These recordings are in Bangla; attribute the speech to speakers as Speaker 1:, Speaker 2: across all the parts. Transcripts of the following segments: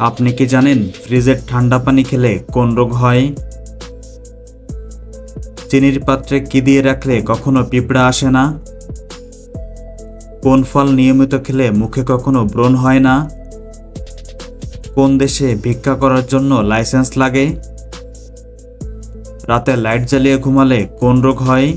Speaker 1: আপনি কি জানেন ফ্রিজের ঠান্ডা পানি খেলে কোন রোগ হয়? চিনির পাত্রে কি দিয়ে রাখলে কখনো পিঁপড়া আসে না? কোন ফল নিয়মিত খেলে মুখে কখনো ব্রণ হয় না? কোন দেশে ভিক্ষা করার জন্য লাইসেন্স লাগে? রাতে লাইট জ্বালিয়ে ঘুমালে কোন রোগ হয়?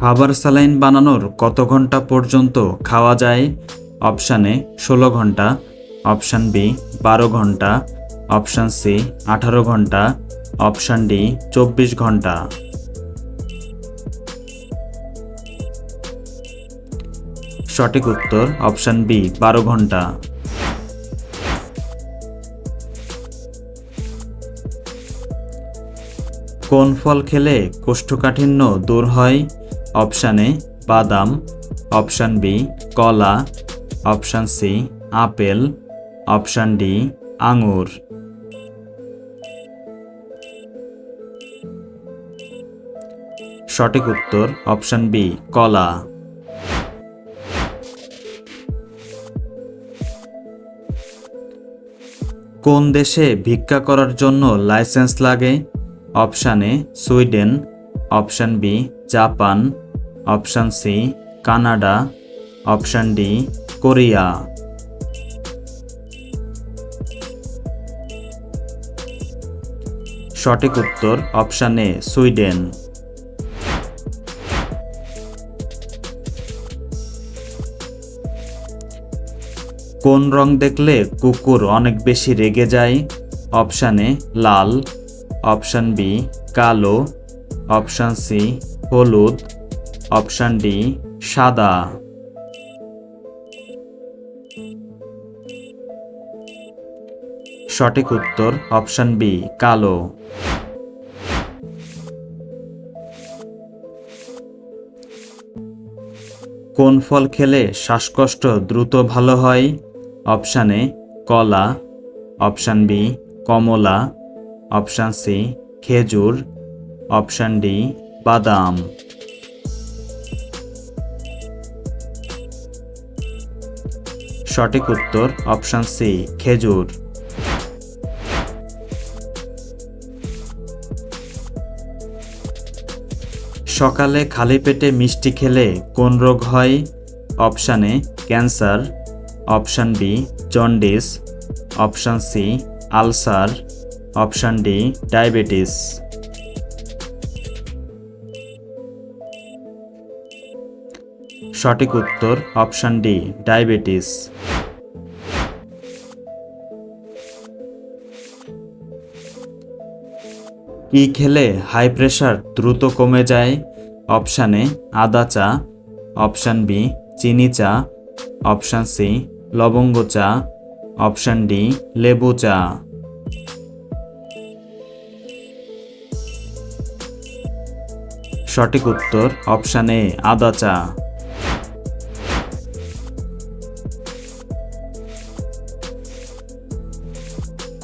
Speaker 1: খাবার স্যালাইন বানানোর কত ঘণ্টা পর্যন্ত খাওয়া যায়? অপশানে ষোলো ঘণ্টা। অপশান বি, বারো ঘণ্টা। অপশান সি, আঠারো ঘণ্টা। অপশান ডি, চব্বিশ ঘণ্টা। সঠিক উত্তর অপশান বি, বারো ঘণ্টা। কোন ফল খেলে কোষ্ঠকাঠিন্য দূর হয়? অপশান এ, বাদাম, অপশান বি, কলা, option C, apple, option D, আঙুর। সঠিক উত্তর, অপশান বি, কলা। কোন দেশে ভিক্ষা করার জন্য লাইসেন্স লাগে? Option A, Sweden, option B, Japan option C, Canada. Option D, Korea. সঠিক উত্তর অপশান এ, সুইডেন। কোন রং দেখলে কুকুর অনেক বেশি রেগে যায়? অপশান এ, লাল। অপশান বি, কালো। অপশান সি, হলুদ। অপশান ডি, সাদা। সঠিক উত্তর অপশান বি, কালো। কোন ফল খেলে শ্বাসকষ্ট দ্রুত ভালো হয়? অপশান এ, কলা। অপশান বি, কমলা। অপশান সি, খেজুর। অপশান ডি, বাদাম। সঠিক উত্তর অপশান সি, খেজুর। সকালে খালি পেটে মিষ্টি খেলে কোন রোগ হয়? Option A, cancer. Option B, jaundice. Option C, ulcer. Option D, diabetes. সঠিক উত্তর অপশান ডি, ডায়াবেটিস। কি খেলে হাই প্রেশার দ্রুত কমে যায়? অপশান এ আদা চা। অপশান বি চিনি চা। অপশান সি লবঙ্গ চা। অপশান ডি লেবু চা। সঠিক উত্তর অপশান এ আদা চা।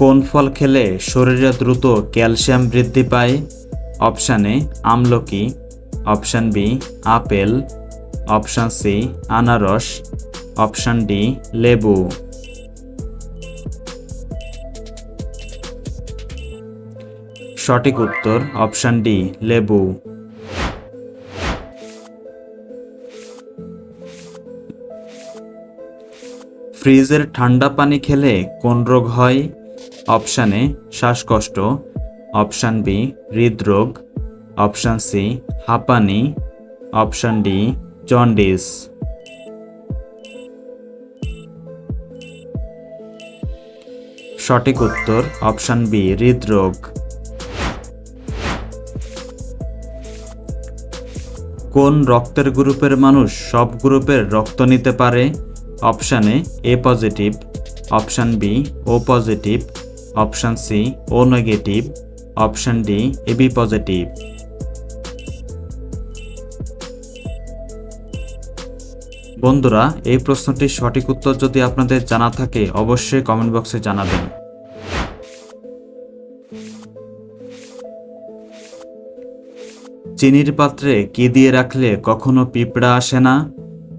Speaker 1: কোন ফল খেলে শরীরে দ্রুত ক্যালসিয়াম বৃদ্ধি পায়? অপশান এ, আমলকি। Option B, apple. Option C, আনারস। অপশান ডি, লেবু। সঠিক উত্তর, অপশান ডি, লেবু। ফ্রিজের ঠান্ডা পানি খেলে কোন রোগ হয়? অপশান এ শ্বাসকষ্ট, অপশান বি হৃদরোগ, অপশান সি হাঁপানি, অপশান ডি জন্ডিস। সঠিক উত্তর অপশান বি হৃদরোগ। কোন রক্তের গ্রুপের মানুষ সব গ্রুপের রক্ত নিতে পারে? Option A A positive, option B O positive option C, O negative. Option D AB positive. বন্ধুরা, এই প্রশ্নটির সঠিক উত্তর যদি আপনাদের জানা থাকে, অবশ্যই কমেন্ট বক্সে জানাবেন। চিনির পাত্রে কি দিয়ে রাখলে কখনো পিঁপড়া আসে না?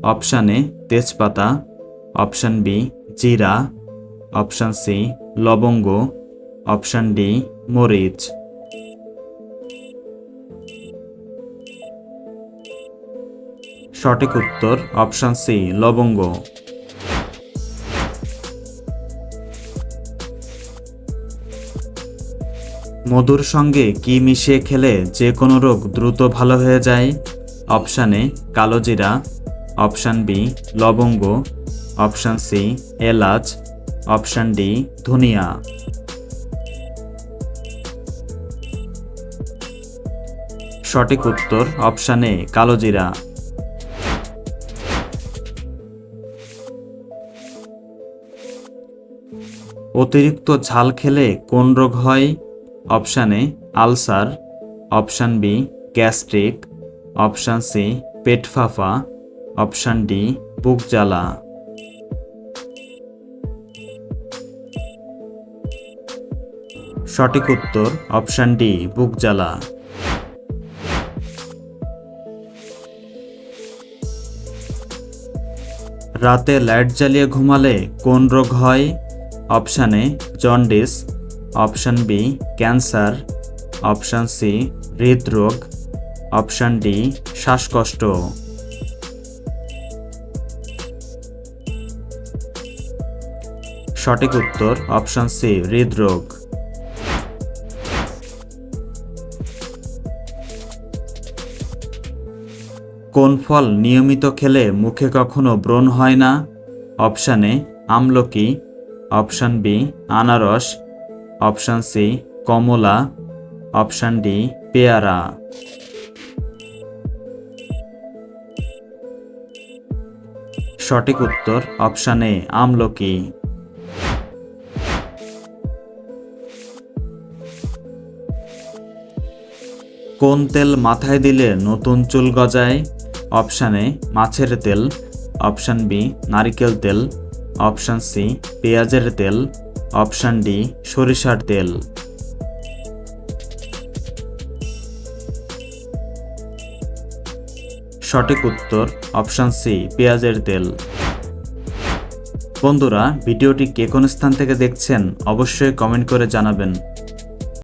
Speaker 1: অপশান এ, তেজপাতা। অপশান বি, জিরা। অপশান সি লবঙ্গ অপশান ডি মরিচ। সঠিক উত্তর অপশান সি লবঙ্গ। মধুর সঙ্গে কি মিশিয়ে খেলে যে কোনো রোগ দ্রুত ভালো হয়ে যায়? অপশান এ কালো অপশান বি লবঙ্গ। অপশান সি এলাচ। অপশান ডি ধনিয়া সঠিক উত্তর অপশান এ কালো জিরা অতিরিক্ত ঝাল খেলে কোন রোগ হয়? Option A ulcer. Option B gastric option C পেট ফাঁপা অপশান ডি বুক জ্বালা। সঠিক উত্তর, অপশান ডি, বুক জ্বালা। রাতে লাইট জ্বালিয়ে ঘুমালে কোন রোগ হয়? Option A, jaundice. Option B, cancer. Option C, হৃদরোগ। অপশান ডি, শ্বাসকষ্ট। সঠিক উত্তর, অপশান সি, হৃদরোগ। কোন ফল নিয়মিত খেলে মুখে কখনো ব্রণ হয় না? অপশান এ, আমলকি। অপশান বি, আনারস। অপশান সি, কমলা। অপশান ডি, পেয়ারা। সঠিক উত্তর অপশান এ, আমলকি। কোন তেল মাথায় দিলে নতুন চুল গজায়? অপশান এ, মাছের তেল, অপশান বি, নারিকেল তেল, অপশান সি, পেঁয়াজের তেল, অপশান ডি, সরিষার তেল। সঠিক উত্তর, অপশান সি, পেঁয়াজের তেল। বন্ধুরা, ভিডিওটি কে কোন স্থান থেকে দেখছেন, অবশ্যই কমেন্ট করে জানাবেন।